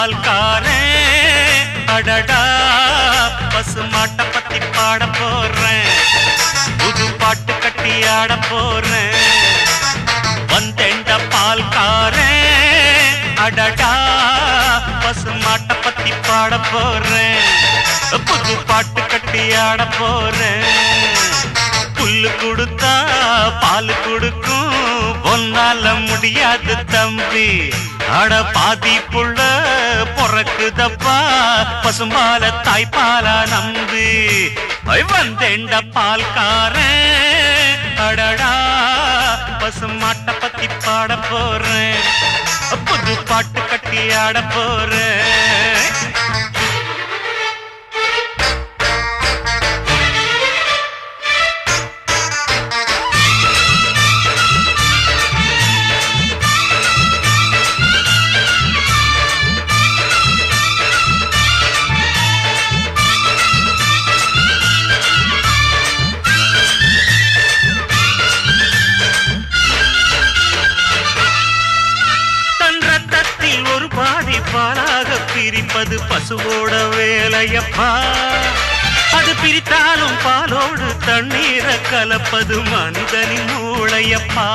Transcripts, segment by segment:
பால்கார அடடா பசுமாட்டை பத்தி பாட போறேன். புது பாட்டு கட்டி ஆட போறேன். வந்தெண்ட பால்கார அடடா பசுமாட்டை பத்தி பாட போறேன். புது பாட்டு கட்டி ஆட போறேன். புல்லு கொடுத்தா பால் கொடுக்கும். ஒன்னால முடியாது தம்பி. அட பாதி புள்ள பொறக்குதப்பா. பசும்பால தாய்ப்பால நம்பு. வந்தேண்ட பால்காரன். அடடா பசுமாட்ட பத்தி பாட போறேன். புது பாட்டு கட்டி ஆட போறேன். பாலாக பிரிப்பது பசுவோட வேலையப்பா. அது பிரித்தாலும் பாலோடு தண்ணீரை கலப்பது மனிதனின் மூளையப்பா.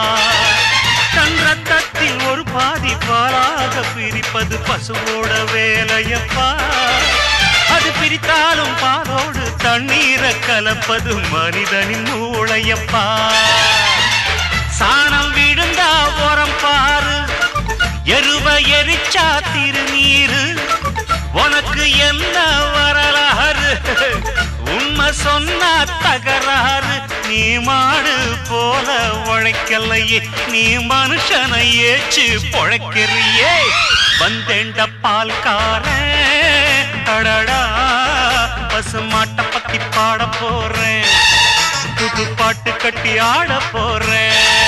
தன் ரத்தத்தில் ஒரு பாதி பாலாக பிரிப்பது பசுவோட வேலையப்பா. அது பிரித்தாலும் பாலோடு தண்ணீரை கலப்பது மனிதனின் மூளையப்பா. உனக்கு என்ன வரலாறு? உண்மை சொன்னா தகராறு. நீ மாடு போல உழைக்கலையே நீ மனுஷனை ஏச்சு பொழைக்கிறியே. வந்தேண்ட பால்காரன் அடடா பசுமாட்ட பத்தி பாட போறேன். புது பாட்டு கட்டி ஆட போறேன்.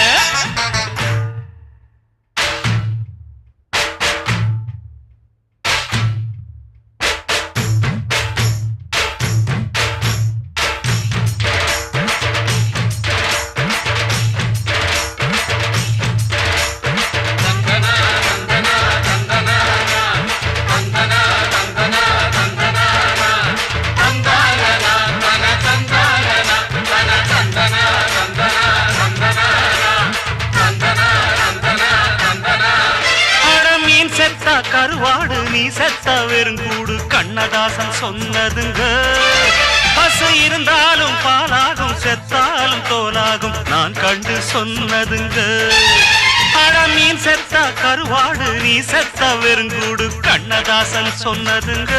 செத்தா கருவாடு நீ செத்தா வெறுங்கூடு கண்ணதாசன் சொன்னதுங்க. பசு இருந்தாலும் பாலாகும் செத்தாலும் தோலாகும். நான் கண்டு சொன்னதுங்க. அட மீன் செத்தா கருவாடு நீ செத்தா வெறுங்கூடு கண்ணதாசன் சொன்னதுங்க.